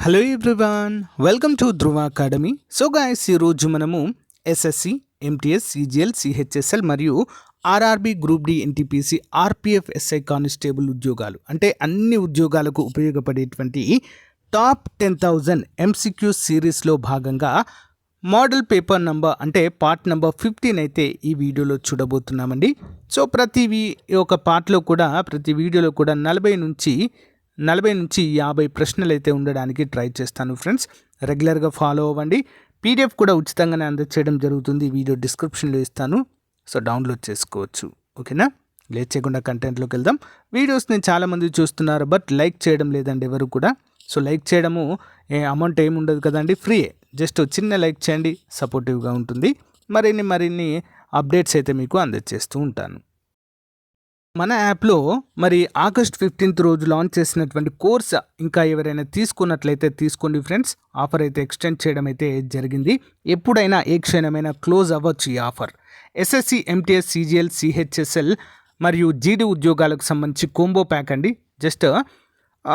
Hello everyone welcome to Dhruva academy so guys ఈరోజు మనము SSC MTS CGL CHSL మరియు RRB group D NTPC RPF SI constable ఉద్యోగాలు. అంటే అన్ని ఉద్యోగాలకు ఉపయోగపడేటువంటి టాప్ టెన్ థౌజండ్ ఎంసీక్యూ సిరీస్లో భాగంగా మోడల్ పేపర్ నంబర్ అంటే పార్ట్ నెంబర్ ఫిఫ్టీన్ అయితే ఈ వీడియోలో చూడబోతున్నామండి. సో ప్రతి వీ ఒక పార్ట్లో కూడా ప్రతి వీడియోలో కూడా నలభై నుంచి నలభై నుంచి యాభై ప్రశ్నలు అయితే ఉండడానికి ట్రై చేస్తాను ఫ్రెండ్స్. రెగ్యులర్గా ఫాలో అవ్వండి. పీడిఎఫ్ కూడా ఉచితంగానే అందచేయడం జరుగుతుంది. వీడియో డిస్క్రిప్షన్లో ఇస్తాను. సో డౌన్లోడ్ చేసుకోవచ్చు. ఓకేనా? లేట్ చేయకుండా కంటెంట్లోకి వెళ్దాం. వీడియోస్ని చాలామంది చూస్తున్నారు బట్ లైక్ చేయడం లేదండి ఎవరు కూడా. సో లైక్ చేయడము ఏ అమౌంట్ ఏమి ఉండదు కదండి. ఫ్రీయే. జస్ట్ చిన్న లైక్ చేయండి. సపోర్టివ్గా ఉంటుంది. మరిన్ని మరిన్ని అప్డేట్స్ అయితే మీకు అందజేస్తూ ఉంటాను. మన యాప్లో మరి ఆగస్ట్ ఫిఫ్టీన్త్ రోజు లాంచ్ చేసినటువంటి కోర్స్ ఇంకా ఎవరైనా తీసుకున్నట్లయితే తీసుకోండి ఫ్రెండ్స్. ఆఫర్ అయితే ఎక్స్టెండ్ చేయడం అయితే జరిగింది. ఎప్పుడైనా ఏ క్షణమైనా క్లోజ్ అవ్వచ్చు ఈ offer. SSC MTS CGL CHSL మరియు జీడీ ఉద్యోగాలకు సంబంధించి కోంబో ప్యాక్ అండి. జస్ట్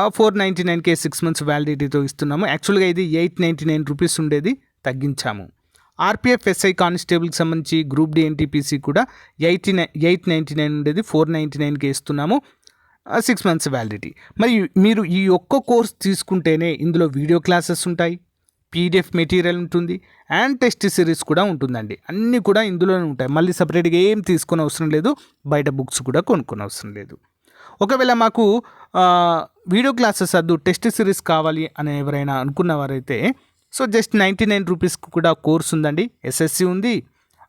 ఫోర్ నైంటీ నైన్కే సిక్స్ మంత్స్ వ్యాలిడిటీతో ఇస్తున్నాము. యాక్చువల్గా ఇది ఎయిట్ నైంటీ నైన్ రూపీస్ ఉండేది. తగ్గించాము. ఆర్పిఎఫ్ ఎస్ఐ కానిస్టేబుల్కి సంబంధించి గ్రూప్ డి ఎన్టీపీసీ కూడా eighty nine eight ninety nine ఉండేది ఫోర్ నైంటీ నైన్కి ఇస్తున్నాము సిక్స్ మంత్స్ వ్యాలిడిటీ. మరి మీరు ఈ ఒక్క కోర్స్ తీసుకుంటేనే ఇందులో వీడియో క్లాసెస్ ఉంటాయి పీడిఎఫ్ మెటీరియల్ ఉంటుంది అండ్ టెస్ట్ సిరీస్ కూడా ఉంటుందండి. అన్నీ కూడా ఇందులోనే ఉంటాయి. మళ్ళీ సపరేట్గా ఏం తీసుకొని అవసరం లేదు బయట బుక్స్ కూడా కొనుక్కొని అవసరం లేదు. ఒకవేళ మాకు వీడియో క్లాసెస్ వద్దు టెస్ట్ సిరీస్ కావాలి అని ఎవరైనా అనుకున్నవారైతే సో జస్ట్ నైంటీ నైన్ రూపీస్కి కూడా కోర్స్ ఉందండి. ఎస్ఎస్సి ఉంది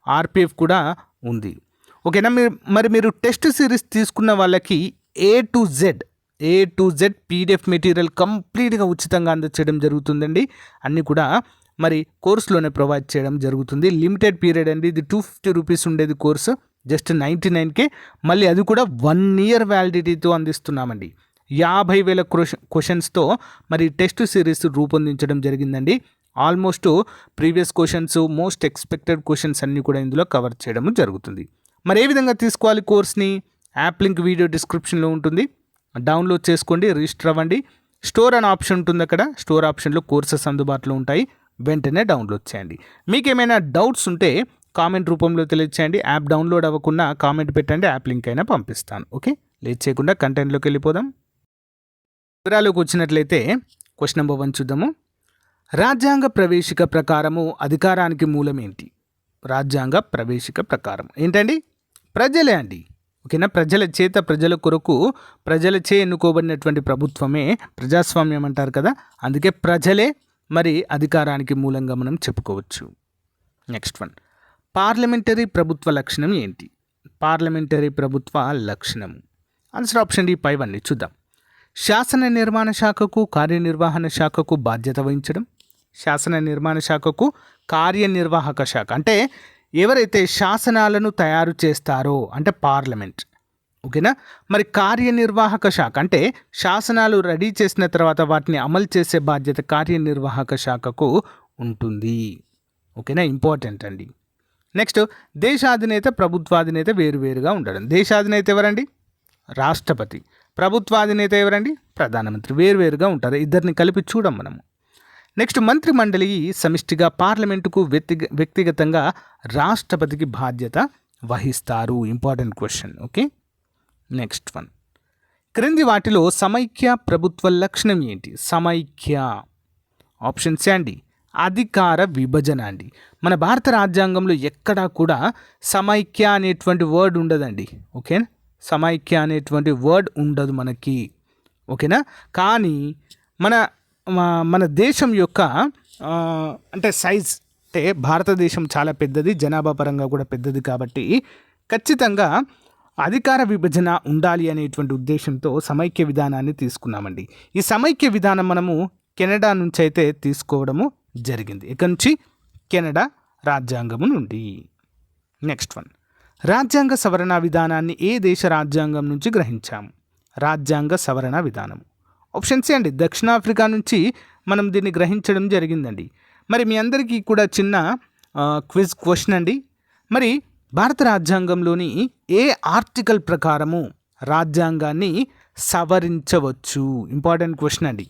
ఆర్పిఎఫ్ కూడా ఉంది. ఓకేనా? మీరు మరి మీరు టెస్ట్ సిరీస్ తీసుకున్న వాళ్ళకి A to Z A to Z PDF material కంప్లీట్గా ఉచితంగా అందచేయడం జరుగుతుందండి. అన్నీ కూడా మరి కోర్సులోనే ప్రొవైడ్ చేయడం జరుగుతుంది. లిమిటెడ్ పీరియడ్ అండి. ఇది టూ ఫిఫ్టీ రూపీస్ ఉండేది కోర్సు. జస్ట్ నైంటీ నైన్కే. మళ్ళీ అది కూడా వన్ ఇయర్ వ్యాలిడిటీతో అందిస్తున్నామండి. యాభై వేల క్వశ్చన్ క్వశ్చన్స్తో మరి టెస్ట్ సిరీస్ రూపొందించడం జరిగిందండి. Almost previous questions most expected questions అన్నీ కూడా ఇందులో కవర్ చేయడం జరుగుతుంది. మరి ఏ విధంగా తీసుకోవాలి కోర్స్ని? యాప్ లింక్ వీడియో డిస్క్రిప్షన్లో ఉంటుంది. డౌన్లోడ్ చేసుకోండి రిజిస్టర్ అవ్వండి. స్టోర్ అనే ఆప్షన్ ఉంటుంది అక్కడ. స్టోర్ ఆప్షన్లో కోర్సెస్ అందుబాటులో ఉంటాయి. వెంటనే డౌన్లోడ్ చేయండి. మీకు ఏమైనా డౌట్స్ ఉంటే కామెంట్ రూపంలో తెలియచేయండి. యాప్ డౌన్లోడ్ అవ్వకుండా కామెంట్ పెట్టండి యాప్ లింక్ అయినా పంపిస్తాను. ఓకే? లేట్ చేయకుండా కంటెంట్లోకి వెళ్ళిపోదాం. వివరాలకు వచ్చినట్లయితే క్వశ్చన్ నెంబర్ వన్ చూద్దాము. రాజ్యాంగ ప్రవేశిక ప్రకారము అధికారానికి మూలం ఏంటి రాజ్యాంగ ప్రవేశిక ప్రకారం ఏంటండి? ప్రజలే అండి. ఓకేనా? ప్రజల చేత ప్రజల కొరకు ప్రజలచే ఎన్నుకోబడినటువంటి ప్రభుత్వమే ప్రజాస్వామ్యం అంటారు కదా? అందుకే ప్రజలే మరి అధికారానికి మూలంగా మనం చెప్పుకోవచ్చు. Next one. పార్లమెంటరీ ప్రభుత్వ లక్షణం ఏంటి? పార్లమెంటరీ ప్రభుత్వ లక్షణం. ఆన్సర్ ఆప్షన్ డి పైవన్నీ చూద్దాం. శాసన నిర్మాణ శాఖకు కార్యనిర్వహణ శాఖకు బాధ్యత వహించడం. శాసన నిర్మాణ శాఖకు కార్యనిర్వాహక శాఖ. అంటే ఎవరైతే శాసనాలను తయారు చేస్తారో అంటే పార్లమెంట్. ఓకేనా? మరి కార్యనిర్వాహక శాఖ అంటే శాసనాలు రెడీ చేసిన తర్వాత వాటిని అమలు చేసే బాధ్యత కార్యనిర్వాహక శాఖకు ఉంటుంది. ఓకేనా? ఇంపార్టెంట్ అండి. నెక్స్ట్ దేశాధినేత ప్రభుత్వాధినేత వేరువేరుగా ఉండడం. దేశాధినేత ఎవరండి? రాష్ట్రపతి. ప్రభుత్వాధినేత ఎవరండి? ప్రధానమంత్రి. వేరువేరుగా ఉంటారు. ఇద్దరిని కలిపి చూడం మనము. నెక్స్ట్ మంత్రి మండలి సమిష్టిగా పార్లమెంటుకు వ్యక్తిగ వ్యక్తిగతంగా రాష్ట్రపతికి బాధ్యత వహిస్తారు. Important question. Okay? Next one. క్రింది వాటిలో సమైక్య ప్రభుత్వ లక్షణం ఏంటి? సమైక్య. ఆప్షన్ సి అండి. అధికార విభజన అండి. మన భారత రాజ్యాంగంలో ఎక్కడా కూడా సమైక్య అనేటువంటి వర్డ్ ఉండదండి. ఓకే? సమైక్య అనేటువంటి వర్డ్ ఉండదు మనకి. ఓకేనా? కానీ మన మన దేశం యొక్క అంటే సైజ్ అంటే భారతదేశం చాలా పెద్దది జనాభా పరంగా కూడా పెద్దది కాబట్టి ఖచ్చితంగా అధికార విభజన ఉండాలి అనేటువంటి ఉద్దేశంతో సమైక్య విధానాన్ని తీసుకున్నామండి. ఈ సమైక్య విధానం మనము కెనడా నుంచి అయితే తీసుకోవడము జరిగింది. ఇక నుంచి కెనడా రాజ్యాంగము నుండి. Next one. రాజ్యాంగ సవరణ విధానాన్ని ఏ దేశ రాజ్యాంగం నుంచి గ్రహించాము రాజ్యాంగ సవరణ విధానం ఆప్షన్ సి అండి. దక్షిణాఫ్రికా నుంచి మనం దీన్ని గ్రహించడం జరిగిందండి. మరి మీ అందరికీ కూడా చిన్న క్విజ్ క్వశ్చన్ అండి. మరి భారత రాజ్యాంగంలోని ఏ ఆర్టికల్ ప్రకారము రాజ్యాంగాన్ని సవరించవచ్చు? ఇంపార్టెంట్ క్వశ్చన్ అండి.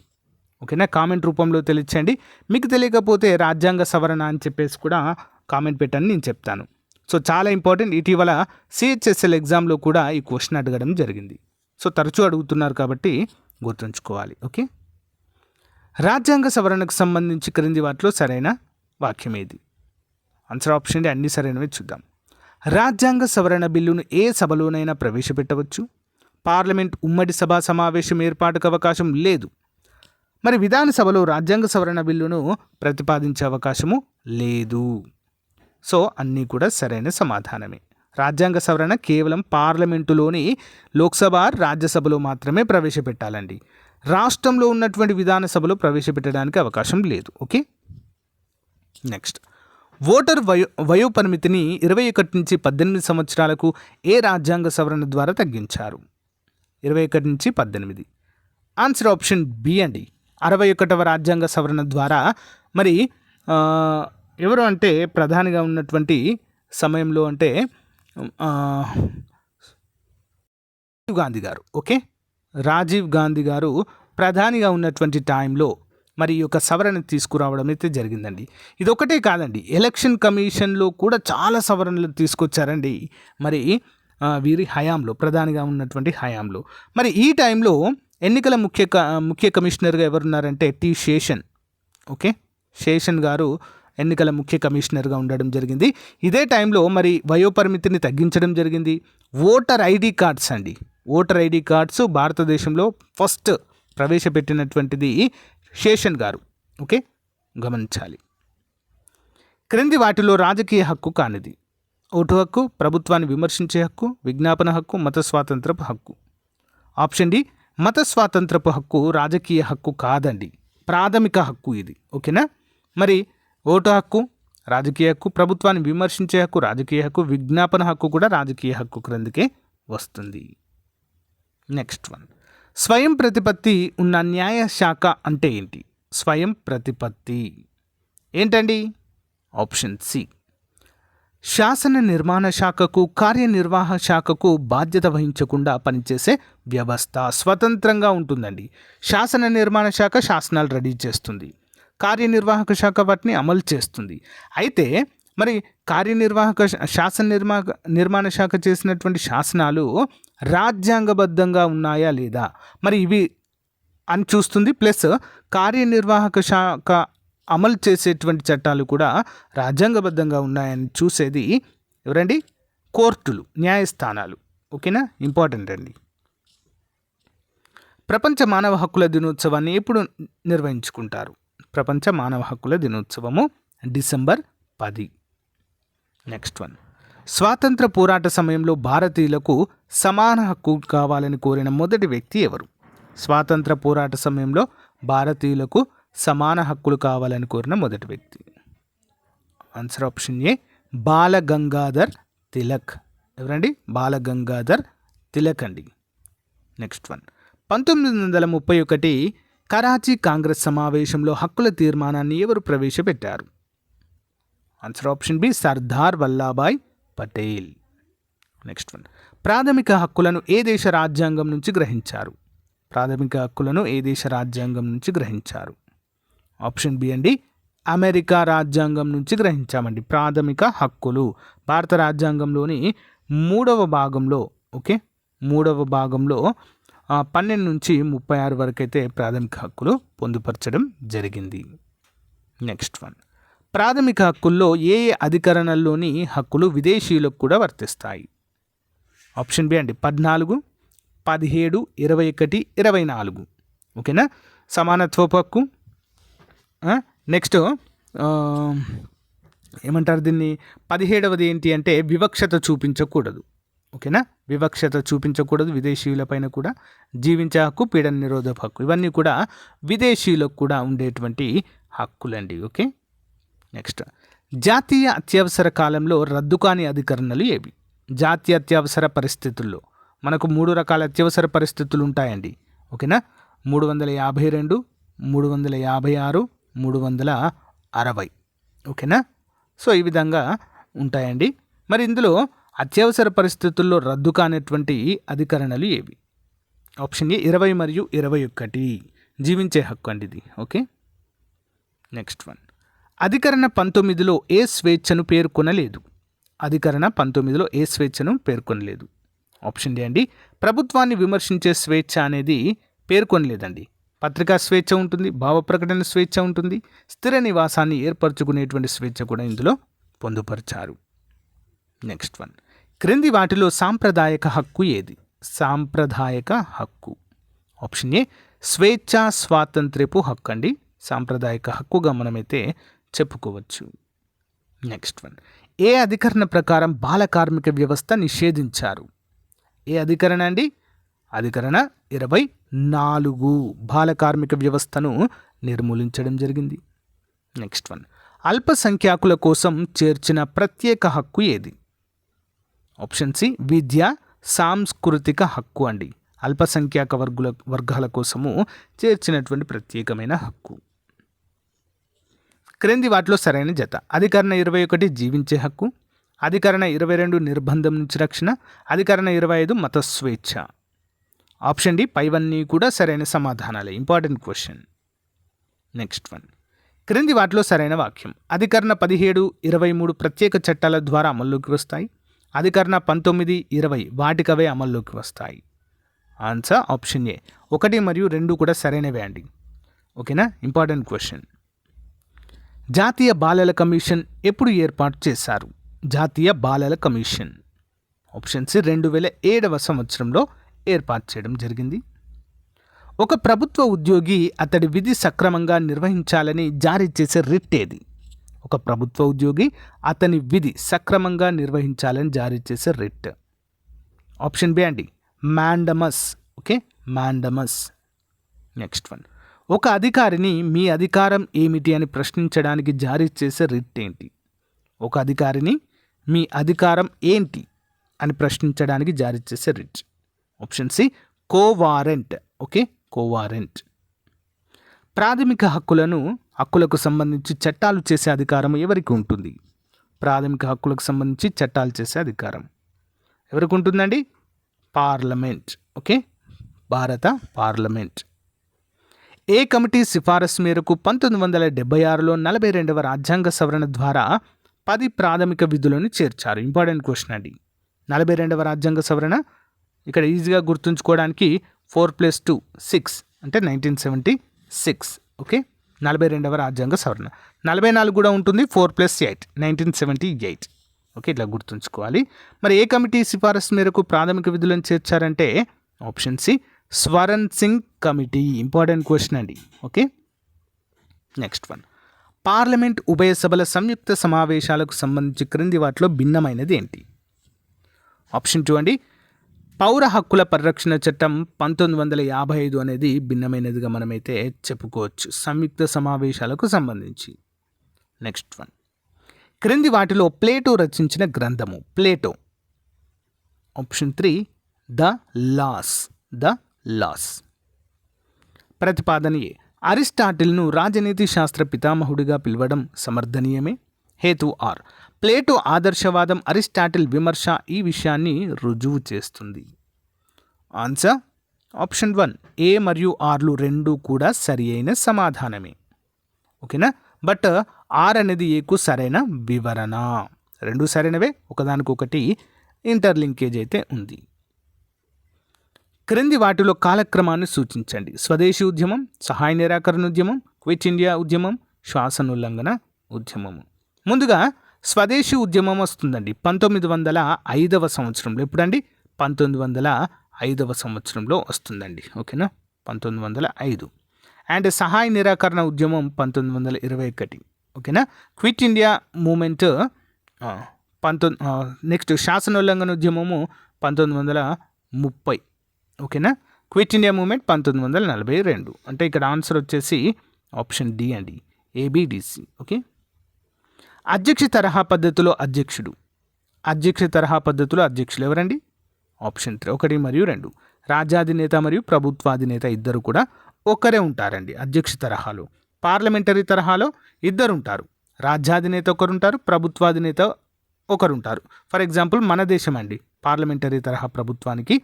ఓకేనా? కామెంట్ రూపంలో తెలియచండి మీకు తెలియకపోతే రాజ్యాంగ సవరణ అని చెప్పేసి కూడా కామెంట్ పెట్టని నేను చెప్తాను. సో చాలా ఇంపార్టెంట్. ఇటీవల సిహెచ్ఎస్ఎల్ ఎగ్జామ్లో కూడా ఈ క్వశ్చన్ అడగడం జరిగింది. సో తరచూ అడుగుతున్నారు కాబట్టి గుర్తుంచుకోవాలి ఓకే? రాజ్యాంగ సవరణకు సంబంధించి క్రింది వాటిలో సరైన వాక్యం ఏది? ఆన్సర్ ఆప్షన్ డి అన్ని సరైనవి చూద్దాం. రాజ్యాంగ సవరణ బిల్లును ఏ సభలోనైనా ప్రవేశపెట్టవచ్చు. పార్లమెంట్ ఉమ్మడి సభా సమావేశం ఏర్పాటుకు అవకాశం లేదు. మరి విధానసభలో రాజ్యాంగ సవరణ బిల్లును ప్రతిపాదించే అవకాశము లేదు. సో అన్నీ కూడా సరైన సమాధానమే. రాజ్యాంగ సవరణ కేవలం పార్లమెంటులోని లోక్సభ రాజ్యసభలో మాత్రమే ప్రవేశపెట్టాలండి. రాష్ట్రంలో ఉన్నటువంటి విధానసభలో ప్రవేశపెట్టడానికి అవకాశం లేదు. ఓకే? నెక్స్ట్. ఓటర్ వయో వయో పరిమితిని ఇరవై ఒకటి నుంచి పద్దెనిమిది సంవత్సరాలకు ఏ రాజ్యాంగ సవరణ ద్వారా తగ్గించారు? ఇరవై ఒకటి నుంచి పద్దెనిమిది. ఆన్సర్ ఆప్షన్ బి అండి. అరవై ఒకటవ రాజ్యాంగ సవరణ ద్వారా మరి ఎవరు అంటే ప్రధానిగా ఉన్నటువంటి సమయంలో అంటే Um, రాజీవ్ గాంధీ గారు ఓకే? రాజీవ్ గాంధీ గారు ప్రధానిగా ఉన్నటువంటి టైంలో మరి ఈ యొక్క సవరణ తీసుకురావడం అయితే జరిగిందండి. ఇది ఒకటే కాదండి ఎలక్షన్ కమిషన్లో కూడా చాలా సవరణలు తీసుకొచ్చారండి. మరి వీరి హయాంలో ప్రధానిగా ఉన్నటువంటి హయాంలో. మరి ఈ టైంలో ఎన్నికల ముఖ్య క- ముఖ్య కమిషనర్గా ఎవరున్నారంటే టి శేషన్ ఓకే? శేషన్ గారు ఎన్నికల ముఖ్య కమిషనర్గా ఉండడం జరిగింది. ఇదే టైంలో మరి వయోపరిమితిని తగ్గించడం జరిగింది. ఓటర్ ఐడి కార్డ్స్ అండి. ఓటర్ ఐడి కార్డ్స్ భారతదేశంలో ఫస్ట్ ప్రవేశపెట్టినటువంటిది శేషన్ గారు. ఓకే? గమనించాలి. క్రింది వాటిలో రాజకీయ హక్కు కానిది. ఓటు హక్కు ప్రభుత్వాన్ని విమర్శించే హక్కు విజ్ఞాపన హక్కు మత స్వాతంత్రపు హక్కు. ఆప్షన్ డి మత స్వాతంత్రపు హక్కు రాజకీయ హక్కు కాదండి. ప్రాథమిక హక్కు ఇది. ఓకేనా? మరి ఓటు హక్కు రాజకీయ హక్కు ప్రభుత్వాన్ని విమర్శించే హక్కు రాజకీయ హక్కు విజ్ఞాపన హక్కు కూడా రాజకీయ హక్కు క్రిందకే వస్తుంది. Next one. స్వయం ప్రతిపత్తి ఉన్న న్యాయ శాఖ అంటే ఏంటి? స్వయం ప్రతిపత్తి. ఏంటండి? Option C. శాసన నిర్మాణ శాఖకు కార్యనిర్వాహ శాఖకు బాధ్యత వహించకుండా పనిచేసే వ్యవస్థ స్వతంత్రంగా ఉంటుందండి. శాసన నిర్మాణ శాఖ శాసనాలు రెడీ చేస్తుంది. కార్యనిర్వాహక శాఖ వాటిని అమలు చేస్తుంది. అయితే మరి కార్యనిర్వాహక శాసన నిర్మా నిర్మాణ శాఖ చేసినటువంటి శాసనాలు రాజ్యాంగబద్ధంగా ఉన్నాయా లేదా? మరి ఇవి అని చూస్తుంది. ప్లస్ కార్యనిర్వాహక శాఖ అమలు చేసేటువంటి చట్టాలు కూడా రాజ్యాంగబద్ధంగా ఉన్నాయని చూసేది ఎవరండి? కోర్టులు న్యాయస్థానాలు. ఓకేనా? ఇంపార్టెంట్ అండి. ప్రపంచ మానవ హక్కుల దినోత్సవాన్ని ఎప్పుడు నిర్వహించుకుంటారు? ప్రపంచ మానవ హక్కుల దినోత్సవము డిసెంబర్ పది. Next one. స్వాతంత్ర పోరాట సమయంలో భారతీయులకు సమాన హక్కు కావాలని కోరిన మొదటి వ్యక్తి ఎవరు? స్వాతంత్ర పోరాట సమయంలో భారతీయులకు సమాన హక్కులు కావాలని కోరిన మొదటి వ్యక్తి. Answer option A Balagangadhar Tilak. ఎవరండి? బాలగంగాధర్ తిలక్ అండి. Next one. పంతొమ్మిది వందల ముప్పై ఒకటి కరాచీ కాంగ్రెస్ సమావేశంలో హక్కుల తీర్మానాన్ని ఎవరు ప్రవేశపెట్టారు? Answer option B Sardar Vallabhbhai Patel next one ప్రాథమిక హక్కులను ఏ దేశ రాజ్యాంగం నుంచి గ్రహించారు? ప్రాథమిక హక్కులను ఏ దేశ రాజ్యాంగం నుంచి గ్రహించారు? ఆప్షన్ బి అండి అమెరికా రాజ్యాంగం నుంచి గ్రహించామండి. ప్రాథమిక హక్కులు. భారత రాజ్యాంగంలోని మూడవ భాగంలో ఓకే మూడవ భాగంలో పన్నెండు నుంచి ముప్పై ఆరు వరకు అయితే ప్రాథమిక హక్కులు పొందుపరచడం జరిగింది. Next one. ప్రాథమిక హక్కుల్లో ఏ ఏ అధికరణల్లోని హక్కులు విదేశీయులకు కూడా వర్తిస్తాయి? ఆప్షన్ బి అండి పద్నాలుగు పదిహేడు ఇరవై ఒకటి ఇరవై నాలుగు. ఓకేనా? సమానత్వపు హక్కు. నెక్స్ట్ ఏమంటారు దీన్ని? పదిహేడవది ఏంటి అంటే వివక్షత చూపించకూడదు. ఓకేనా? వివక్షత చూపించకూడదు విదేశీయులపైన కూడా జీవించే హక్కు పీడన నిరోధక హక్కు. ఇవన్నీ కూడా విదేశీయులకు కూడా ఉండేటువంటి హక్కులండి ఓకే? నెక్స్ట్. జాతీయ అత్యవసర కాలంలో రద్దు కాని అధికరణలు ఏవి? జాతీయ అత్యవసర పరిస్థితుల్లో మనకు మూడు రకాల అత్యవసర పరిస్థితులు ఉంటాయండి ఓకేనా? మూడు వందల యాభై రెండు మూడు వందల యాభై ఆరు మూడు వందల అరవై ఓకేనా? సో ఈ విధంగా ఉంటాయండి. మరి ఇందులో అత్యవసర పరిస్థితుల్లో రద్దు కానటువంటి అధికరణలు ఏవి? ఆప్షన్ ఏ ఇరవై మరియు ఇరవై ఒకటి. జీవించే హక్కు అండి ఇది ఓకే? Next one. అధికరణ పంతొమ్మిదిలో ఏ స్వేచ్ఛను పేర్కొనలేదు? అధికరణ పంతొమ్మిదిలో ఏ స్వేచ్ఛను పేర్కొనలేదు? ఆప్షన్ డి అండి ప్రభుత్వాన్ని విమర్శించే స్వేచ్ఛ అనేది పేర్కొనలేదండి. పత్రికా స్వేచ్ఛ ఉంటుంది భావ ప్రకటన స్వేచ్ఛ ఉంటుంది స్థిర నివాసాన్ని ఏర్పరచుకునేటువంటి స్వేచ్ఛ కూడా ఇందులో పొందుపరిచారు. Next one. క్రింది వాటిలో సాంప్రదాయక హక్కు ఏది? సాంప్రదాయక హక్కు. ఆప్షన్ ఏ స్వేచ్ఛా స్వాతంత్ర్యపు హక్కు అండి. సాంప్రదాయక హక్కుగా మనమైతే చెప్పుకోవచ్చు. నెక్స్ట్ వన్ ఏ అధికరణ ప్రకారం బాల కార్మిక వ్యవస్థ నిషేధించారు? ఏ అధికరణ అండి? అధికరణ ఇరవై నాలుగు బాల కార్మిక వ్యవస్థను నిర్మూలించడం జరిగింది. నెక్స్ట్ వన్ అల్పసంఖ్యాకుల కోసం చేర్చిన ప్రత్యేక హక్కు ఏది? ఆప్షన్ సి విద్య సాంస్కృతిక హక్కు అండి. అల్పసంఖ్యాక వర్గుల వర్గాల కోసము చేర్చినటువంటి ప్రత్యేకమైన హక్కు. క్రింది వాటిలో సరైన జత. అధికరణ ఇరవై ఒకటి జీవించే హక్కు. అధికరణ ఇరవై రెండు నిర్బంధం నుంచి రక్షణ. అధికరణ ఇరవై ఐదు మత స్వేచ్ఛ. ఆప్షన్ డి పైవన్నీ కూడా సరైన సమాధానాలే. Important question. Next one. క్రింది వాటిలో సరైన వాక్యం. అధికరణ పదిహేడు ఇరవై మూడు ప్రత్యేక చట్టాల ద్వారా అమల్లోకి వస్తాయి. అధికరణ పంతొమ్మిది ఇరవై వాటికవే అమల్లోకి వస్తాయి. ఆన్సర్ ఆప్షన్ ఏ ఒకటి మరియు రెండు కూడా సరైనవే అండి. ఓకేనా? ఇంపార్టెంట్ క్వశ్చన్ జాతీయ బాలల కమిషన్ ఎప్పుడు ఏర్పాటు చేశారు? జాతీయ బాలల కమిషన్. ఆప్షన్ సి రెండు వేల ఏడవ సంవత్సరంలో ఏర్పాటు చేయడం జరిగింది. ఒక ప్రభుత్వ ఉద్యోగి అతడి విధి సక్రమంగా నిర్వహించాలని జారీ చేసే రిట్ ఏది? ఒక ప్రభుత్వ ఉద్యోగి అతని విధి సక్రమంగా నిర్వహించాలని జారీ చేసే రిట్. ఆప్షన్ బి అండి mandamus. Okay mandamus. Next one. ఒక అధికారిని మీ అధికారం ఏమిటి అని ప్రశ్నించడానికి జారీ చేసే రిట్ ఏంటి? ఒక అధికారిని మీ అధికారం ఏంటి అని ప్రశ్నించడానికి జారీ చేసే writ. Option C quo warranto. Okay quo warranto. ప్రాథమిక హక్కులను హక్కులకు సంబంధించి చట్టాలు చేసే అధికారం ఎవరికి ఉంటుంది? ప్రాథమిక హక్కులకు సంబంధించి చట్టాలు చేసే అధికారం ఎవరికి ఉంటుందండి? Parliament okay? భారత పార్లమెంట్. ఏ కమిటీ సిఫారసు మేరకు పంతొమ్మిది వందల డెబ్బై ఆరులో నలభై రెండవ రాజ్యాంగ సవరణ ద్వారా పది ప్రాథమిక విధులను చేర్చారు? ఇంపార్టెంట్ క్వశ్చన్ అండి. నలభై రెండవ రాజ్యాంగ సవరణ ఇక్కడ ఈజీగా గుర్తుంచుకోవడానికి ఫోర్ ప్లస్ టూ సిక్స్ అంటే నైన్టీన్ సెవెంటీ సిక్స్ ఓకే? నలభై రెండవ రాజ్యాంగ సవరణ. నలభై నాలుగు కూడా ఉంటుంది four plus eight nineteen seventy eight. Okay ఇట్లా గుర్తుంచుకోవాలి. మరి ఏ కమిటీ సిఫారసు మేరకు ప్రాథమిక విధులను చేర్చారంటే option C Swaran Singh committee. Important question అండి ఓకే? Next one. పార్లమెంట్ ఉభయ సభల సంయుక్త సమావేశాలకు సంబంధించి క్రింది వాటిలో భిన్నమైనది ఏంటి? ఆప్షన్ టూ అండి పౌర హక్కుల పరిరక్షణ చట్టం పంతొమ్మిది వందల యాభై ఐదు అనేది భిన్నమైనదిగా మనమైతే చెప్పుకోవచ్చు. సంయుక్త సమావేశాలకు సంబంధించి. నెక్స్ట్ వన్ క్రింది వాటిలో ప్లేటో రచించిన గ్రంథము. Plato. Option three the laws the laws ప్రతిపాదన ఏ. అరిస్టాటిల్ను రాజనీతి శాస్త్ర పితామహుడిగా పిలవడం సమర్థనీయమే? హేతు ఆర్. ప్లేటో ఆదర్శవాదం అరిస్టాటిల్ విమర్శ ఈ విషయాన్ని రుజువు చేస్తుంది. ఆన్సర్ ఆప్షన్ వన్ ఏ మరియు ఆర్లు రెండు కూడా సరి అయిన సమాధానమే. ఓకేనా? బట్ ఆర్ అనేది ఏకు సరైన వివరణ. రెండు సరైనవే ఒకదానికొకటి ఇంటర్లింకేజ్ అయితే ఉంది. క్రింది వాటిలో కాలక్రమాన్ని సూచించండి. స్వదేశీ ఉద్యమం సహాయ నిరాకరణ ఉద్యమం క్విట్ ఇండియా ఉద్యమం శ్వాసనుల్లంఘన ఉద్యమము. ముందుగా స్వదేశీ ఉద్యమం వస్తుందండి. పంతొమ్మిది వందల ఐదవ సంవత్సరంలో. ఎప్పుడండి? పంతొమ్మిది వందల ఐదవ సంవత్సరంలో వస్తుందండి. ఓకేనా? పంతొమ్మిది వందల ఐదు. అండ్ సహాయ నిరాకరణ ఉద్యమం పంతొమ్మిది వందల ఇరవై ఒకటి. ఓకేనా? క్విట్ ఇండియా మూమెంట్ పంతొమ్మిది నెక్స్ట్ శాసనోల్లంఘన ఉద్యమము పంతొమ్మిది వందల ముప్పై. ఓకేనా? క్విట్ ఇండియా మూమెంట్ పంతొమ్మిది వందల నలభై రెండు. అంటే ఇక్కడ ఆన్సర్ వచ్చేసి ఆప్షన్ డి అండి. A B D C okay? అధ్యక్ష తరహా పద్ధతిలో అధ్యక్షుడు. అధ్యక్ష తరహా పద్ధతిలో అధ్యక్షులు ఎవరండి? ఆప్షన్ త్రీ ఒకటి మరియు రెండు. రాజ్యాధినేత మరియు ప్రభుత్వాధినేత ఇద్దరు కూడా ఒకరే ఉంటారండి అధ్యక్ష తరహాలో. పార్లమెంటరీ తరహాలో ఇద్దరు ఉంటారు రాజ్యాధినేత ఒకరుంటారు ప్రభుత్వాధినేత ఒకరుంటారు. ఫర్ ఎగ్జాంపుల్ మన దేశం అండి. పార్లమెంటరీ తరహా ప్రభుత్వానికి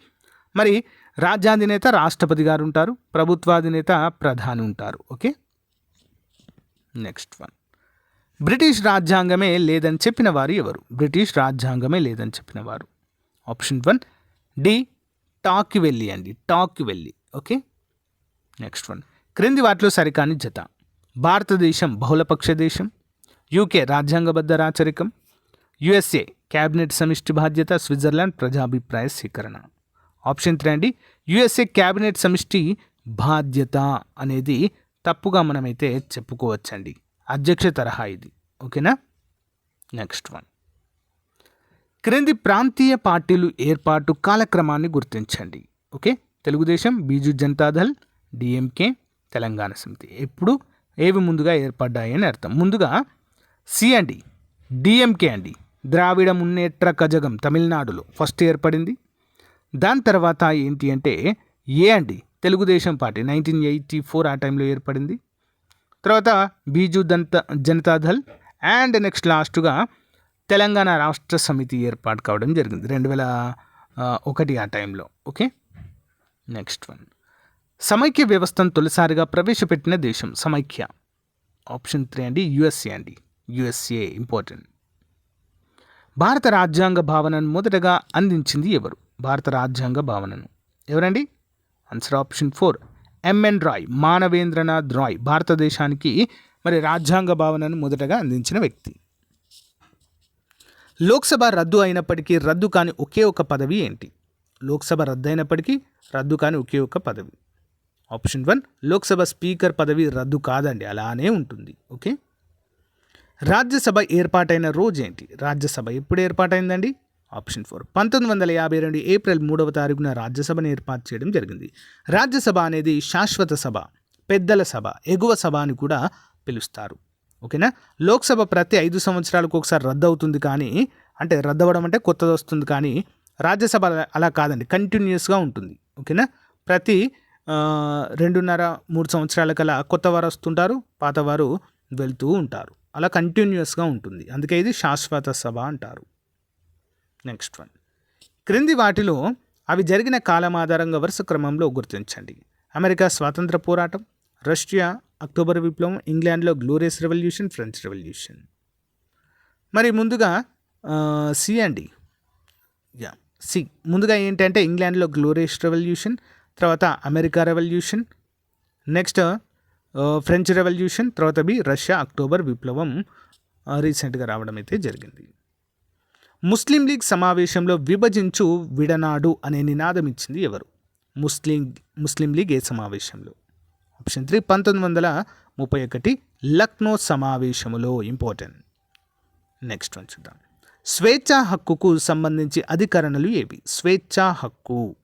మరి రాజ్యాధినేత రాష్ట్రపతి గారు ఉంటారు ప్రభుత్వాధినేత ప్రధాని ఉంటారు. ఓకే? Next one. బ్రిటిష్ రాజ్యాంగమే లేదని చెప్పిన వారు ఎవరు? బ్రిటిష్ రాజ్యాంగమే లేదని చెప్పిన వారు. ఆప్షన్ వన్ డి టాక్కి వెళ్ళి అండి. టాక్కి వెళ్ళి ఓకే? Next one. క్రింది వాటిలో సరికాని జత. భారతదేశం బహుళపక్ష దేశం. యూకే రాజ్యాంగబద్ధ రాచరికం. యుఎస్ఏ క్యాబినెట్ సమిష్టి బాధ్యత. స్విట్జర్లాండ్ ప్రజాభిప్రాయ స్వీకరణ ఆప్షన్ త్రీ అండి. యుఎస్ఏ క్యాబినెట్ సమిష్టి బాధ్యత అనేది తప్పుగా మనమైతే చెప్పుకోవచ్చండి. అధ్యక్ష తరహా ఇది. ఓకేనా? నెక్స్ట్ వన్ క్రింది ప్రాంతీయ పార్టీలు ఏర్పాటు కాలక్రమాన్ని గుర్తించండి. ఓకే? తెలుగుదేశం బీజు జనతాదళ్ డిఎంకే తెలంగాణ సమితి. ఎప్పుడు? ఏవి ముందుగా ఏర్పడ్డాయి అని అర్థం. ముందుగా సి అండి డిఎంకే అండి ద్రావిడ మున్నేట్ర కజగం తమిళనాడులో ఫస్ట్ ఏర్పడింది. దాని తర్వాత ఏంటి అంటే ఏ అండి Telugu Desam party nineteen eighty four ఆ టైంలో ఏర్పడింది. తర్వాత బీజు దంత జనతాదళ్ అండ్ నెక్స్ట్ లాస్ట్గా తెలంగాణ రాష్ట్ర సమితి ఏర్పాటు కావడం జరిగింది రెండు వేల ఒకటి ఆ టైంలో. ఓకే? Next one. సమైక్య వ్యవస్థను తొలిసారిగా ప్రవేశపెట్టిన దేశం సమైక్య. ఆప్షన్ త్రీ అండి యుఎస్ఏ అండి. USA important. భారత రాజ్యాంగ భావనను మొదటగా అందించింది ఎవరు? భారత రాజ్యాంగ భావనను. ఎవరండి? Answer option four. MN Roy Manavendranath Roy భారతదేశానికి మరి రాజ్యాంగ భావనను మొదటగా అందించిన వ్యక్తి. లోక్సభ రద్దు అయినప్పటికీ రద్దు కాని ఒకే ఒక పదవి ఏంటి? లోక్సభ రద్దు అయినప్పటికీ రద్దు కాని ఒకే ఒక పదవి. ఆప్షన్ వన్ లోక్సభ స్పీకర్ పదవి రద్దు కాదండి అలానే ఉంటుంది ఓకే? రాజ్యసభ ఏర్పాటైన రోజు ఏంటి రాజ్యసభ ఎప్పుడు ఏర్పాటైందండి? Option four. పంతొమ్మిది వందల యాభై రెండు ఏప్రిల్ మూడవ తారీఖున రాజ్యసభను ఏర్పాటు చేయడం జరిగింది. రాజ్యసభ అనేది శాశ్వత సభ పెద్దల సభ ఎగువ సభ అని కూడా పిలుస్తారు. ఓకేనా? లోక్సభ ప్రతి ఐదు సంవత్సరాలకు ఒకసారి రద్దు అవుతుంది కానీ అంటే రద్దు అవ్వడం అంటే కొత్తది వస్తుంది కానీ రాజ్యసభ అలా- కాదండి కంటిన్యూస్గా ఉంటుంది. ఓకేనా? ప్రతి రెండున్నర మూడు సంవత్సరాల కల కొత్త వారు వస్తుంటారు పాతవారు వెళ్తూ ఉంటారు. అలా కంటిన్యూస్గా ఉంటుంది. అందుకే ఇది శాశ్వత సభ అంటారు. Next one. క్రింది వాటిలో అవి జరిగిన కాలం ఆధారంగా వరుస క్రమంలో గుర్తించండి. అమెరికా స్వాతంత్ర పోరాటం రష్యా అక్టోబర్ విప్లవం ఇంగ్లాండ్లో గ్లోరియస్ రెవల్యూషన్ ఫ్రెంచ్ రెవల్యూషన్. మరి ముందుగా సి అండి యా సి. ముందుగా ఏంటంటే ఇంగ్లాండ్లో గ్లోరియస్ రెవల్యూషన్ తర్వాత America revolution next French revolution తర్వాత బి రష్యా అక్టోబర్ విప్లవం రీసెంట్గా రావడం అయితే జరిగింది. ముస్లిం లీగ్ సమావేశంలో విభజించు విడనాడు అనే నినాదం ఇచ్చింది ఎవరు? ముస్లిం ముస్లిం లీగ్ ఏ సమావేశంలో? ఆప్షన్ త్రీ పంతొమ్మిది వందల ముప్పై ఒకటి లక్నో సమావేశములో ఇంపార్టెంట్. నెక్స్ట్ వన్ చూద్దాం. స్వేచ్ఛా హక్కుకు సంబంధించి అధికరణలు ఏవి? స్వేచ్ఛా హక్కు.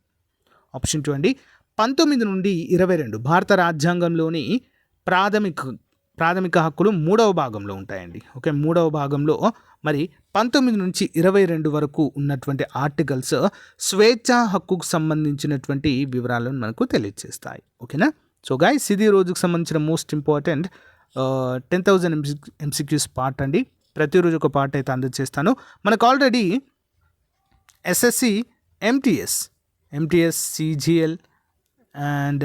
ఆప్షన్ టూ అండి పంతొమ్మిది నుండి ఇరవై రెండు భారత రాజ్యాంగంలోని ప్రాథమిక ప్రాథమిక హక్కులు మూడవ భాగంలో ఉంటాయండి. ఓకే మూడవ భాగంలో మరి పంతొమ్మిది నుంచి ఇరవై రెండు వరకు ఉన్నటువంటి ఆర్టికల్స్ స్వేచ్ఛా హక్కుకు సంబంధించినటువంటి వివరాలను మనకు తెలియజేస్తాయి ఓకేనా? సో గాయస్ ఇది రోజుకు సంబంధించిన most important ten thousand MC MCQs part అండి. ప్రతిరోజు ఒక పార్ట్ అయితే అందజేస్తాను మనకు already SSC MTS MTS CGL and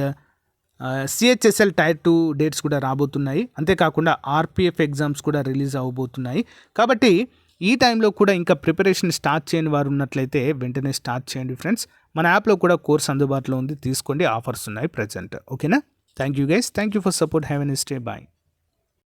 CHSL tier two dates కూడా రాబోతున్నాయి. అంతేకాకుండా ఆర్పిఎఫ్ ఎగ్జామ్స్ కూడా రిలీజ్ అవ్వబోతున్నాయి కాబట్టి ఈ టైంలో కూడా ఇంకా ప్రిపరేషన్ స్టార్ట్ చేయని వారు ఉన్నట్లయితే వెంటనే స్టార్ట్ చేయండి ఫ్రెండ్స్ మన యాప్లో కూడా కోర్స్ అందుబాటులో ఉంది. తీసుకోండి. ఆఫర్స్ ఉన్నాయి ప్రజెంట్ ఓకేనా thank you guys thank you for support have and stay bye